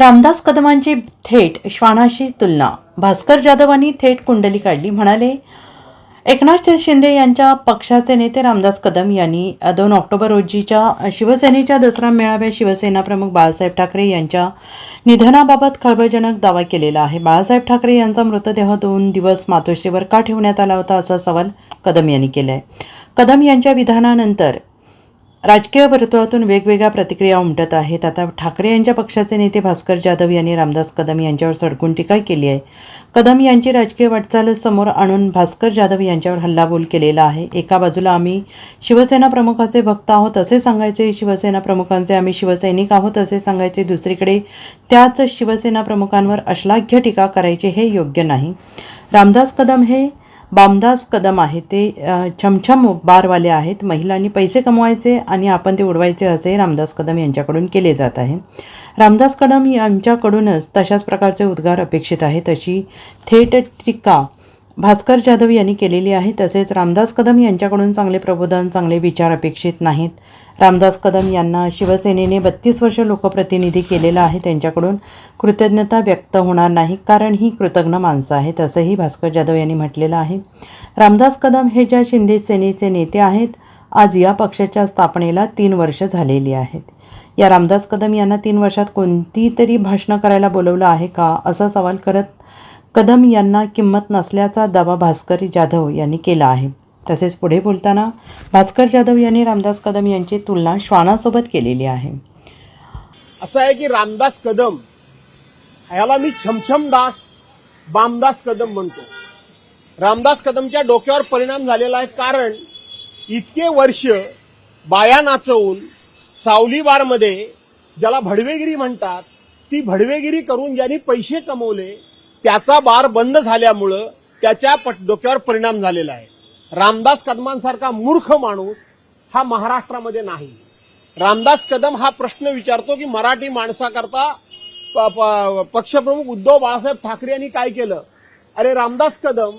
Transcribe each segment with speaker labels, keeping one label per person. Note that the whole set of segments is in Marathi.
Speaker 1: रामदास कदमांची थेट श्वानाशी तुलना. भास्कर जाधवांनी थेट कुंडली काढली. म्हणाले एकनाथ शिंदे यांच्या पक्षाचे नेते रामदास कदम यांनी दोन ऑक्टोबर रोजीच्या शिवसेनेच्या दसरा मेळाव्यात शिवसेना प्रमुख बाळासाहेब ठाकरे यांच्या निधनाबाबत खळबळजनक दावा केलेला आहे. बाळासाहेब ठाकरे यांचा मृतदेह दोन दिवस मातोश्रीवर का ठेवण्यात आला होता असा सवाल कदम यांनी केला आहे कदम यांच्या विधानानंतर राजकीय वर्तुळातून वेगवेगळ्या प्रतिक्रिया उमटत आहेत. आता ठाकरे यांच्या पक्षाचे नेते भास्कर जाधव यांनी रामदास कदम यांच्यावर सडकून टीका केली आहे. कदम यांची राजकीय वाटचाल समोर आणून भास्कर जाधव यांच्यावर हल्लाबोल केलेला आहे. एका बाजूला आम्ही शिवसेना प्रमुखाचे भक्त आहोत असे सांगायचे शिवसेना प्रमुखांचे आम्ही शिवसैनिक आहोत असे सांगायचे. दुसरीकडे त्याच शिवसेना प्रमुखांवर अश्लाघ्य टीका करायचे हे योग्य नाही. रामदास कदम हे बामदास कदम आहे ते छमछम बारवाले आहेत. महिलांनी पैसे कमवायचे आणि आपण ते उडवायचे असे रामदास कदम यांच्याकडून केले जात आहे. रामदास कदम यांच्याकडूनच तशाच प्रकारचे उद्गार अपेक्षित आहेत. अशी थेट टीका भास्कर जाधव यांनी केलेली आहे तसेच रामदास कदम यांच्याकडून चांगले प्रबोधन चांगले विचार अपेक्षित नाहीत. रामदास कदम यांना शिवसेनेने बत्तीस वर्ष लोकप्रतिनिधी केलेला आहे त्यांच्याकडून कृतज्ञता व्यक्त होणार नाही कारण ही कृतज्ञ माणसं आहेत असंही भास्कर जाधव यांनी म्हटलेलं आहे. रामदास कदम हे ज्या शिंदे सेनेचे नेते आहेत आज या पक्षाच्या स्थापनेला तीन वर्ष झालेली आहेत. या रामदास कदम यांना तीन वर्षात कोणती तरी भाषणं करायला बोलवलं आहे का असा सवाल करत कदम यांना किंमत नसल्याचा दावा भास्कर जाधव यांनी केला आहे. तसेच पुढे बोलताना भास्कर जाधव यांनी रामदास कदम यांची तुलना श्वानासोबत केलेली आहे.
Speaker 2: असं आहे की रामदास कदम ह्याला मी छमछम दास बामदास कदम म्हणतो. रामदास कदमच्या डोक्यावर परिणाम झालेला आहे कारण इतके वर्ष बाया नाचवून सावलीबारमध्ये ज्याला भडवेगिरी म्हणतात ती भडवेगिरी करून ज्यांनी पैसे कमवले त्याचा बार बंद झाल्यामुळं त्याच्या पट- डोक्यावर परिणाम झालेला आहे. रामदास कदमांसारखा मूर्ख माणूस हा महाराष्ट्रामध्ये नाही. रामदास कदम हा प्रश्न विचारतो की मराठी माणसाकरता प- प- पक्षप्रमुख उद्धव बाळासाहेब ठाकरे यांनी काय केलं? अरे रामदास कदम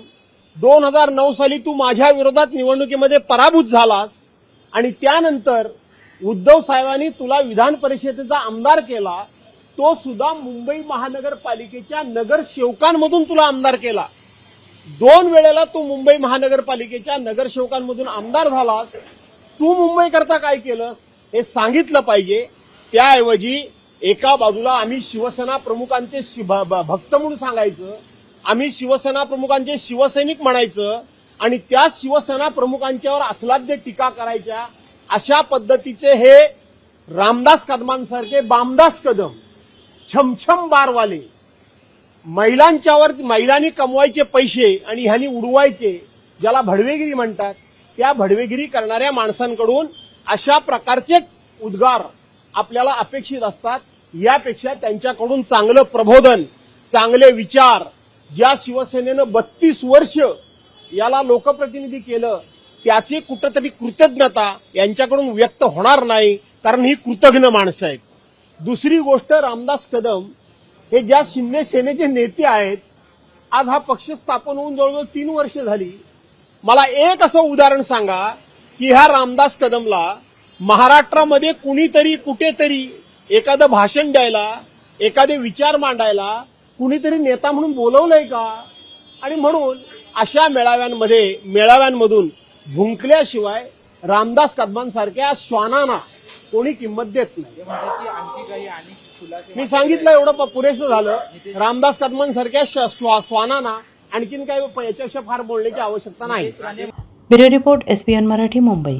Speaker 2: दोन हजार नऊ साली तू माझ्या विरोधात निवडणुकीमध्ये पराभूत झालास आणि त्यानंतर उद्धव साहेबांनी तुला विधान परिषदेचा आमदार केला. तो सुद्धा मुंबई महानगरपालिकेच्या नगरसेवकांमधून तुला आमदार केला. दोन वेळेला तू मुंबई महानगरपालिकेच्या नगरसेवकांमधून आमदार झालास. तू मुंबईकरता काय केलंस? हे सांगितलं पाहिजे. त्याऐवजी एका बाजूला आम्ही शिवसेना प्रमुखांचे भक्त म्हणून सांगायचं. आम्ही शिवसेना प्रमुखांचे शिवसैनिक म्हणायचं. आणि त्या शिवसेना प्रमुखांच्यावर अस्लाद्य टीका करायच्या. अशा पद्धतीचे हे रामदास कदमांसारखे बामदास कदम छमछम बारवाले. महिलांच्यावर महिलांनी कमवायचे पैसे आणि ह्यांनी उडवायचे ज्याला भडवेगिरी म्हणतात त्या भडवेगिरी करणाऱ्या माणसांकडून अशा प्रकारचेच उद्गार आपल्याला अपेक्षित असतात. यापेक्षा त्यांच्याकडून चांगलं प्रबोधन चांगले विचार ज्या शिवसेनेनं बत्तीस वर्ष याला लोकप्रतिनिधी केलं त्याची कुठंतरी कृतज्ञता यांच्याकडून व्यक्त होणार नाही कारण ही कृतज्ञ माणसं आहेत. दुसरी गोष्ट रामदास कदम हे ज्या शिंदे सेनेचे नेते आहेत आज हा पक्ष स्थापन होऊन जवळजवळ तीन वर्ष झाली. मला एक असं उदाहरण सांगा की ह्या रामदास कदमला महाराष्ट्रामध्ये कुणीतरी कुठेतरी एखादं भाषण द्यायला एखादे विचार मांडायला कुणीतरी नेता म्हणून बोलवलंय का? आणि म्हणून अशा मेळाव्यांमध्ये मेळाव्यांमधून भुंकल्याशिवाय रामदास कदमांसारख्या श्वानांना कोणी किंमत देत नाही. मी सांगितलं एवढं पुरेसं झालं. रामदास कदमांसारख्या श- स्वा- श्वानांना आणखीन काही याच्यापेक्षा फार बोलण्याची आवश्यकता नाही.
Speaker 1: Bureau report S Marathi Mumbai.